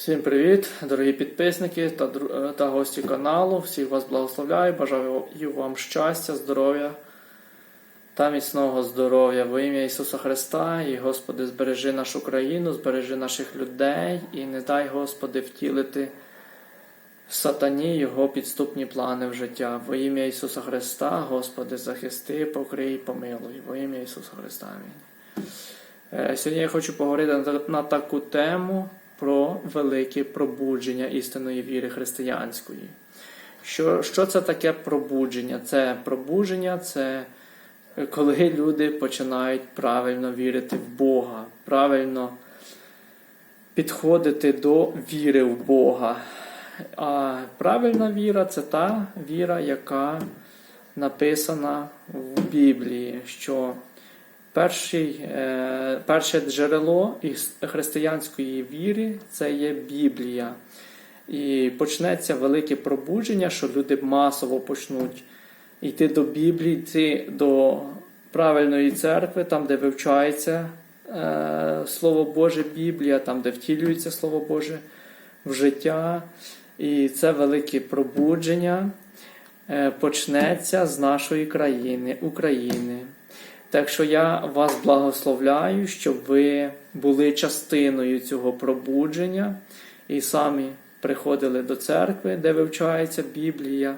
Всім привіт, дорогі підписники та, е, та гості каналу. Всіх вас благословляю, бажаю вам щастя, здоров'я та міцного здоров'я во ім'я Ісуса Христа. І Господи, збережи нашу країну, збережи наших людей і не дай, Господи, втілити сатані його підступні плани в життя. Во ім'я Ісуса Христа, Господи, захисти, покрий, помилуй. Во ім'я Ісуса Христа. Амінь. Е, Сьогодні я хочу поговорити на, на таку тему про велике пробудження істинної віри християнської. Що, що це таке пробудження? Це пробудження, це е, коли люди починають правильно вірити в Бога, правильно підходити до віри в Бога. А правильна віра це та віра, яка написана в Біблії, що перший, е, перше джерело християнської віри це є Біблія. І почнеться велике пробудження, що люди масово почнуть йти до Біблії, йти до правильної церкви, там, де вивчається е, Слово Боже, Біблія, там, де втілюється Слово Боже в життя. І це велике пробудження е, почнеться з нашої країни, України. Так що я вас благословляю, щоб ви були частиною цього пробудження і самі приходили до церкви, де вивчається Біблія,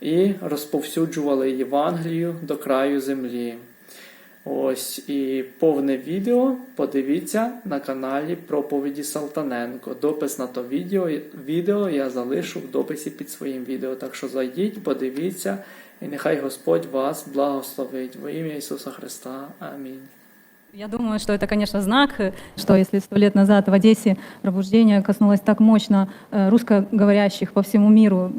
і розповсюджували Євангелію до краю землі. Ось і повне відео подивіться на каналі Проповіді Салтаненко. Допис на то відео, відео я залишу в дописі під своїм відео. Так що зайдіть, подивіться, і нехай Господь вас благословить во ім'я Ісуса Христа. Амінь. Я думаю, что это, конечно, знак, что если сто лет назад в Одессе пробуждение коснулось так мощно э, русскоговорящих по всему миру,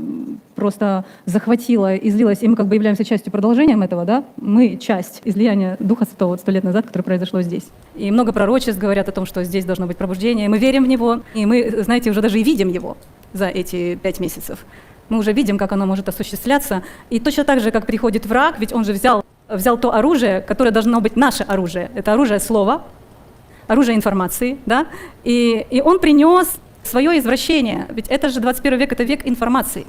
просто захватило, излилось, и мы как бы являемся частью продолжением этого, да? Мы часть излияния Духа Святого сто лет назад, которое произошло здесь. И много пророчеств говорят о том, что здесь должно быть пробуждение, мы верим в него, и мы, знаете, уже даже и видим его за эти пять месяцев. Мы уже видим, как оно может осуществляться. И точно так же, как приходит враг, ведь он же взял, взял то оружие, которое должно быть наше оружие. Это оружие слова, оружие информации, да? И, и он принес свое извращение. Ведь это же 21 век, это век информации.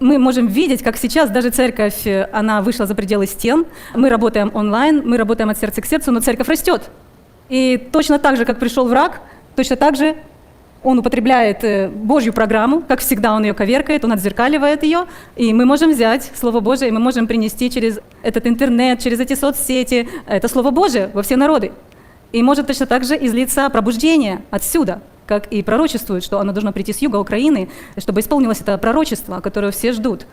Мы можем видеть, как сейчас даже церковь, э, она вышла за пределы стен. Мы работаем онлайн, мы работаем от сердца к сердцу, но церковь растет. И точно так же, как пришел враг, точно так же он употребляет э, Божью программу, как всегда он ее коверкает, он отзеркаливает ее, и мы можем взять Слово Божие, и мы можем принести через этот интернет, через эти соцсети это Слово Божие во все народы. И может точно так же излиться пробуждение отсюда, как и пророчествует, что оно должно прийти с юга Украины, чтобы исполнилось это пророчество, которое все ждут.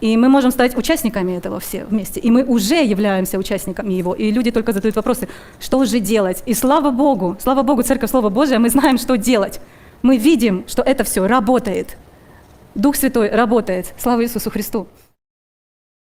И мы можем стать участниками этого все вместе. И мы уже являемся участниками его. И люди только задают вопросы, что же делать? И слава Богу, слава Богу, Церковь Слово Божие, мы знаем, что делать. Мы видим, что это все работает. Дух Святой работает. Слава Иисусу Христу.